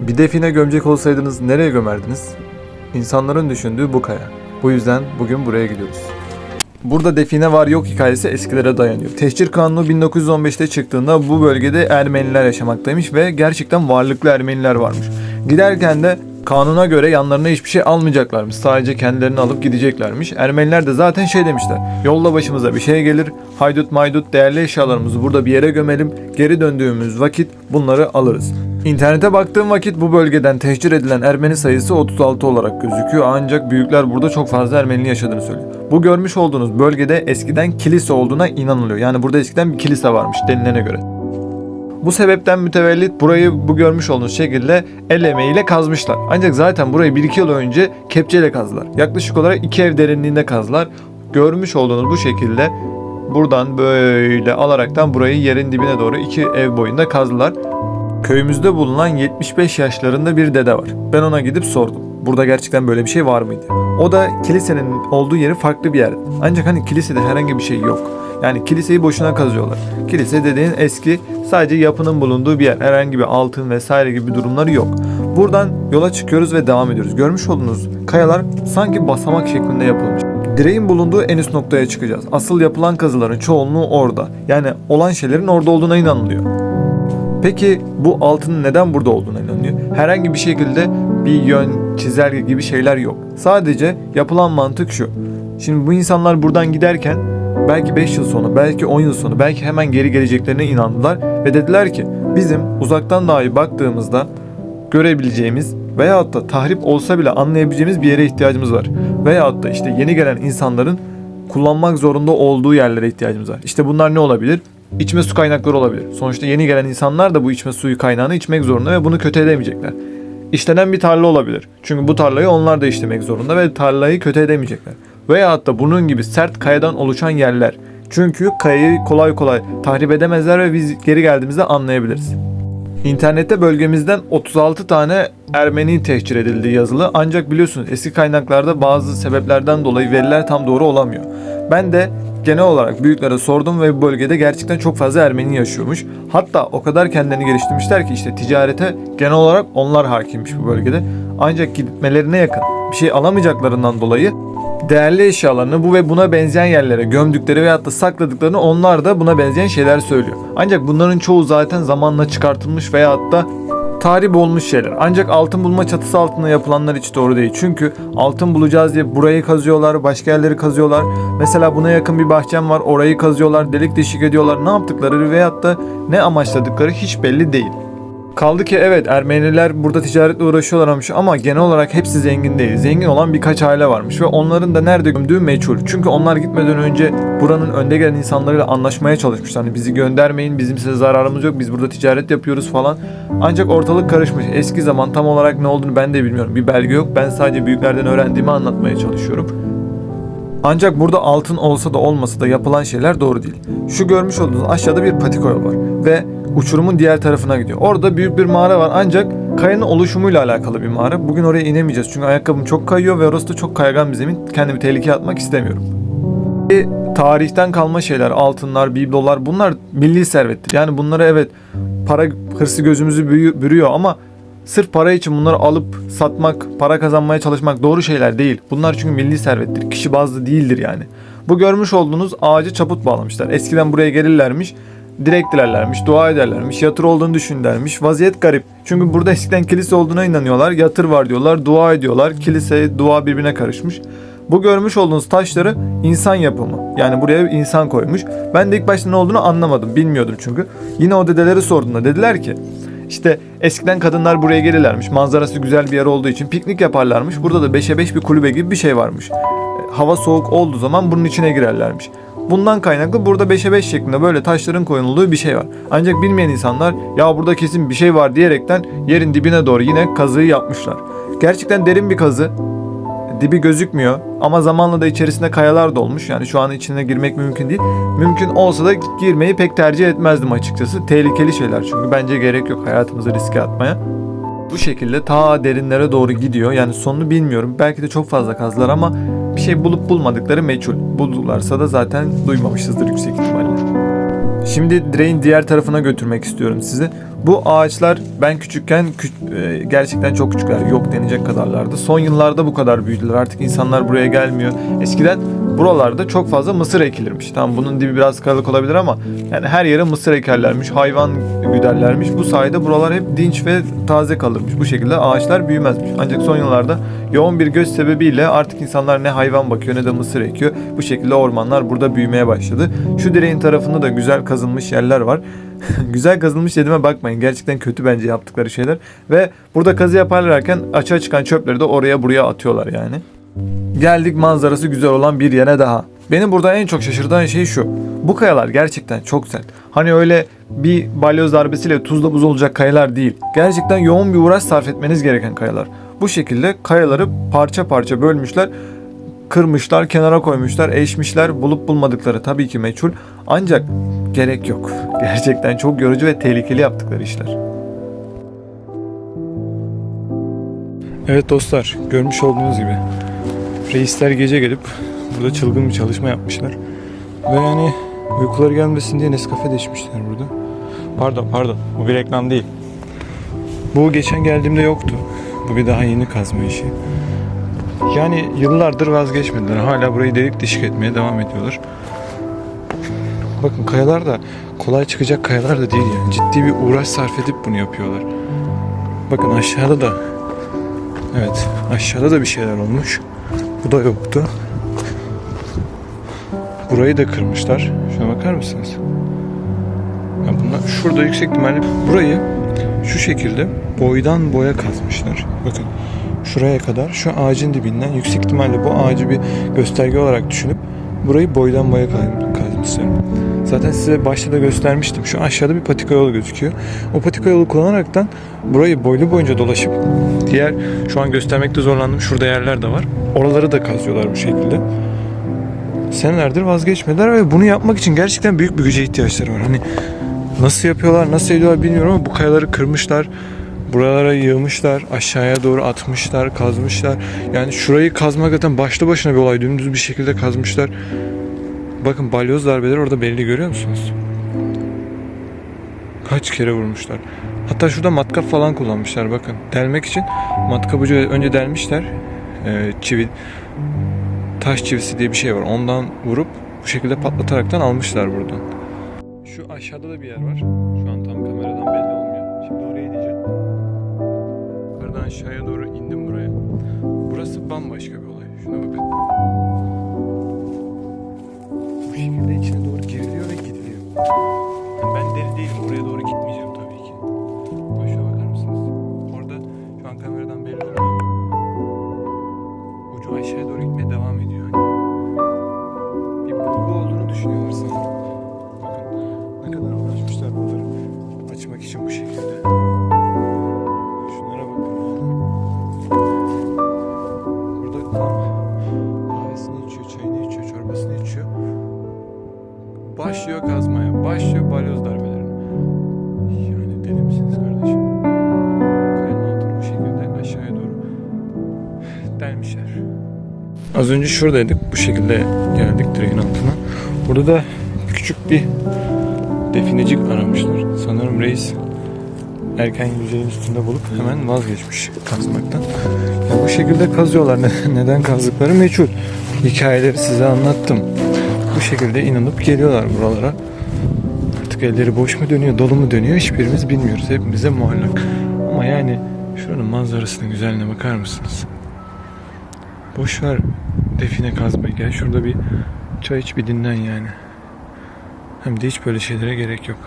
Bir define gömecek olsaydınız nereye gömerdiniz? İnsanların düşündüğü bu kaya. Bu yüzden bugün buraya gidiyoruz. Burada define var yok hikayesi eskilere dayanıyor. Teşhir Kanunu 1915'te çıktığında bu bölgede Ermeniler yaşamaktaymış ve gerçekten varlıklı Ermeniler varmış. Giderken de kanuna göre yanlarına hiçbir şey almayacaklarmış. Sadece kendilerini alıp gideceklermiş. Ermeniler de zaten şey demişler. Yolda başımıza bir şey gelir. Haydut maydut değerli eşyalarımızı burada bir yere gömelim. Geri döndüğümüz vakit bunları alırız. İnternete baktığım vakit bu bölgeden tehcir edilen Ermeni sayısı 36 olarak gözüküyor ancak büyükler burada çok fazla Ermeninin yaşadığını söylüyor. Bu görmüş olduğunuz bölgede eskiden kilise olduğuna inanılıyor. Yani burada eskiden bir kilise varmış denilene göre. Bu sebepten mütevellit burayı bu görmüş olduğunuz şekilde el emeğiyle kazmışlar. Ancak zaten burayı 1-2 yıl önce kepçeyle kazdılar. Yaklaşık olarak 2 ev derinliğinde kazdılar. Görmüş olduğunuz bu şekilde buradan böyle alaraktan burayı yerin dibine doğru 2 ev boyunda kazdılar. Köyümüzde bulunan 75 yaşlarında bir dede var. Ben ona gidip sordum. Burada gerçekten böyle bir şey var mıydı? O da kilisenin olduğu yeri farklı bir yer. Ancak hani kilisede herhangi bir şey yok. Yani kiliseyi boşuna kazıyorlar. Kilise dediğin eski sadece yapının bulunduğu bir yer. Herhangi bir altın vesaire gibi durumları yok. Buradan yola çıkıyoruz ve devam ediyoruz. Görmüş olduğunuz kayalar sanki basamak şeklinde yapılmış. Direğin bulunduğu en üst noktaya çıkacağız. Asıl yapılan kazıların çoğunluğu orada. Yani olan şeylerin orada olduğuna inanılıyor. Peki bu altının neden burada olduğuna inanılıyor? Herhangi bir şekilde bir yön, çizelge gibi şeyler yok. Sadece yapılan mantık şu. Şimdi bu insanlar buradan giderken belki 5 yıl sonra, belki 10 yıl sonra, belki hemen geri geleceklerine inandılar ve dediler ki bizim uzaktan dahi baktığımızda görebileceğimiz veyahut da tahrip olsa bile anlayabileceğimiz bir yere ihtiyacımız var. Veyahut da işte yeni gelen insanların kullanmak zorunda olduğu yerlere ihtiyacımız var. İşte bunlar ne olabilir? İçme su kaynakları olabilir. Sonuçta yeni gelen insanlar da bu içme suyu kaynağını içmek zorunda ve bunu kötü edemeyecekler. İşlenen bir tarla olabilir. Çünkü bu tarlayı onlar da işlemek zorunda ve tarlayı kötü edemeyecekler. Veyahut da bunun gibi sert kayadan oluşan yerler. Çünkü kayayı kolay kolay tahrip edemezler ve biz geri geldiğimizde anlayabiliriz. İnternette bölgemizden 36 tane Ermeni tehcir edildiği yazılı ancak biliyorsunuz eski kaynaklarda bazı sebeplerden dolayı veriler tam doğru olamıyor. Ben de genel olarak büyüklere sordum ve bu bölgede gerçekten çok fazla Ermeni yaşıyormuş. Hatta o kadar kendilerini geliştirmişler ki işte ticarete genel olarak onlar hakimmiş bu bölgede. Ancak gitmelerine yakın bir şey alamayacaklarından dolayı değerli eşyalarını bu ve buna benzeyen yerlere gömdükleri veyahut da sakladıklarını onlar da buna benzeyen şeyler söylüyor. Ancak bunların çoğu zaten zamanla çıkartılmış veyahut da tahrip olmuş şeyler. Ancak altın bulma çatısı altında yapılanlar hiç doğru değil. Çünkü altın bulacağız diye burayı kazıyorlar, başka yerleri kazıyorlar. Mesela buna yakın bir bahçem var, orayı kazıyorlar, delik deşik ediyorlar. Ne yaptıkları veyahut da ne amaçladıkları hiç belli değil. Kaldı ki evet Ermeniler burada ticaretle uğraşıyorlarmış ama genel olarak hepsi zengin değil. Zengin olan birkaç aile varmış ve onların da nerede gömdüğü meçhul. Çünkü onlar gitmeden önce buranın önde gelen insanlarıyla anlaşmaya çalışmışlar. Hani bizi göndermeyin, bizim size zararımız yok, biz burada ticaret yapıyoruz falan. Ancak ortalık karışmış. Eski zaman tam olarak ne olduğunu ben de bilmiyorum. Bir belge yok. Ben sadece büyüklerden öğrendiğimi anlatmaya çalışıyorum. Ancak burada altın olsa da olmasa da yapılan şeyler doğru değil. Şu görmüş olduğunuz aşağıda bir patika yol var ve uçurumun diğer tarafına gidiyor. Orada büyük bir mağara var ancak kayanın oluşumuyla alakalı bir mağara. Bugün oraya inemeyeceğiz çünkü ayakkabım çok kayıyor ve orası da çok kaygan bir zemin. Kendimi tehlikeye atmak istemiyorum. Ve tarihten kalma şeyler, altınlar, biblolar bunlar milli servettir. Yani bunları evet para hırsı gözümüzü bürüyor ama sırf para için bunları alıp satmak, para kazanmaya çalışmak doğru şeyler değil. Bunlar çünkü milli servettir. Kişi bazlı değildir yani. Bu görmüş olduğunuz ağacı çaput bağlamışlar. Eskiden buraya gelirlermiş, direkt dilerlermiş, dua ederlermiş, yatır olduğunu düşünürlermiş. Vaziyet garip. Çünkü burada eskiden kilise olduğuna inanıyorlar. Yatır var diyorlar, dua ediyorlar. Kilise, dua birbirine karışmış. Bu görmüş olduğunuz taşları insan yapımı. Yani buraya insan koymuş. Ben de ilk başta ne olduğunu anlamadım. Bilmiyordum çünkü. Yine o dedeleri sorduğumda dediler ki işte eskiden kadınlar buraya gelirlermiş. Manzarası güzel bir yer olduğu için piknik yaparlarmış. Burada da 5'e 5 bir kulübe gibi bir şey varmış. E, Hava soğuk olduğu zaman bunun içine girerlermiş. Bundan kaynaklı burada 5'e 5 şeklinde böyle taşların koyulduğu bir şey var. Ancak bilmeyen insanlar ya burada kesin bir şey var diyerekten yerin dibine doğru yine kazıyı yapmışlar. Gerçekten derin bir kazı. Dibi gözükmüyor ama zamanla da içerisinde kayalar dolmuş. Yani şu an içine girmek mümkün değil. Mümkün olsa da girmeyi pek tercih etmezdim açıkçası. Tehlikeli şeyler çünkü bence gerek yok hayatımızı riske atmaya. Bu şekilde ta derinlere doğru gidiyor. Yani sonunu bilmiyorum. Belki de çok fazla kazdılar ama bir şey bulup bulmadıkları meçhul. Buldularsa da zaten duymamışızdır yüksek ihtimalle. Şimdi direğin diğer tarafına götürmek istiyorum sizi. Bu ağaçlar ben küçükken kü- e, gerçekten çok küçükler. Yok denecek kadarlardı. Son yıllarda bu kadar büyüdüler. Artık insanlar buraya gelmiyor. Eskiden buralarda çok fazla mısır ekilirmiş. Tamam bunun dibi biraz kayalık olabilir ama yani her yere mısır ekerlermiş. Hayvan güderlermiş. Bu sayede buralar hep dinç ve taze kalırmış. Bu şekilde ağaçlar büyümezmiş. Ancak son yıllarda yoğun bir göç sebebiyle artık insanlar ne hayvan bakıyor ne de mısır ekiyor. Bu şekilde ormanlar burada büyümeye başladı. Şu direğin tarafında da güzel kazılmış yerler var. güzel kazılmış dediğime bakmayın. Gerçekten kötü bence yaptıkları şeyler. Ve burada kazı yaparlarken açığa çıkan çöpleri de oraya buraya atıyorlar yani. Geldik manzarası güzel olan bir yere daha. Beni burada en çok şaşırtan şey şu. Bu kayalar gerçekten çok sert. Hani öyle bir balyoz darbesiyle tuzla buz olacak kayalar değil. Gerçekten yoğun bir uğraş sarf etmeniz gereken kayalar. Bu şekilde kayaları parça parça bölmüşler, kırmışlar, kenara koymuşlar, eşmişler, bulup bulmadıkları tabii ki meçhul. Ancak gerek yok. Gerçekten çok yorucu ve tehlikeli yaptıkları işler. Evet dostlar, görmüş olduğunuz gibi reisler gece gelip burada çılgın bir çalışma yapmışlar. Ve yani uykuları gelmesin diye Nescafe de içmişler burada. Pardon pardon, bu bir reklam değil. Bu geçen geldiğimde yoktu. Bu bir daha yeni kazma işi. Yani yıllardır vazgeçmediler. Hala burayı delik deşik etmeye devam ediyorlar. Bakın kayalar da kolay çıkacak kayalar da değil yani. Ciddi bir uğraş sarf edip bunu yapıyorlar. Bakın aşağıda da Evet aşağıda da bir şeyler olmuş. Bu da yoktu. Burayı da kırmışlar. Şuna bakar mısınız? Ya bunlar şurada yüksek ihtimalle burayı şu şekilde boydan boya kazmışlar. Bakın şuraya kadar şu ağacın dibinden yüksek ihtimalle bu ağacı bir gösterge olarak düşünüp burayı boydan boya kaz- kazmışlar. Zaten size başta da göstermiştim. Şu aşağıda bir patika yolu gözüküyor. O patika yolu kullanaraktan burayı boylu boyunca dolaşıp diğer şu an göstermekte zorlandığım şurada yerler de var. Oraları da kazıyorlar bu şekilde. Senelerdir vazgeçmediler ve bunu yapmak için gerçekten büyük bir güce ihtiyaçları var. Hani nasıl yapıyorlar, nasıl ediyorlar bilmiyorum ama bu kayaları kırmışlar. Buralara yığmışlar, aşağıya doğru atmışlar, kazmışlar. Yani şurayı kazmak zaten başlı başına bir olay. Dümdüz bir şekilde kazmışlar. Bakın balyoz darbeleri orada belli görüyor musunuz? Kaç kere vurmuşlar. Hatta şurada matkap falan kullanmışlar bakın. Delmek için matkap ucu önce delmişler. Ee, çivi taş çivisi diye bir şey var. Ondan vurup bu şekilde patlataraktan almışlar buradan. Şu aşağıda da bir yer var. Şu an tam kameradan belli aşağıya doğru indim buraya. Burası bambaşka bir olay. Şuna bakın. Bu şekilde içine doğru giriliyor ve gidiliyor. Yani ben deli değilim. Oraya doğru gitmeyeceğim tabii ki. Şuna bakar mısınız? Orada şu an kameradan belli olmuyor ama ucu aşağıya doğru gitmeye devam ediyor. Hani bir bulgu olduğunu düşünüyorlar sanırım. Bakın ne kadar uğraşmışlar bunları açmak için bu şekilde. Başlıyor kazmaya, başlıyor balyoz darbelerine. Yani deli misiniz kardeşim? Kayanın altını bu şekilde aşağıya doğru delmişler. Az önce şuradaydık. Bu şekilde geldik direğin altına. Burada da küçük bir definecik aramışlar. Sanırım reis erken yüzeyin üstünde bulup hemen vazgeçmiş kazmaktan. Ya bu şekilde kazıyorlar. Ne- Neden kazdıkları meçhul. Hikayeleri size anlattım. Bu şekilde inanıp geliyorlar buralara. Artık elleri boş mu dönüyor, dolu mu dönüyor hiçbirimiz bilmiyoruz. Hepimize muallak. Ama yani şuranın manzarasının güzelliğine bakar mısınız? Boş ver define kazmayı. Gel şurada bir çay iç bir dinlen yani. Hem de hiç böyle şeylere gerek yok.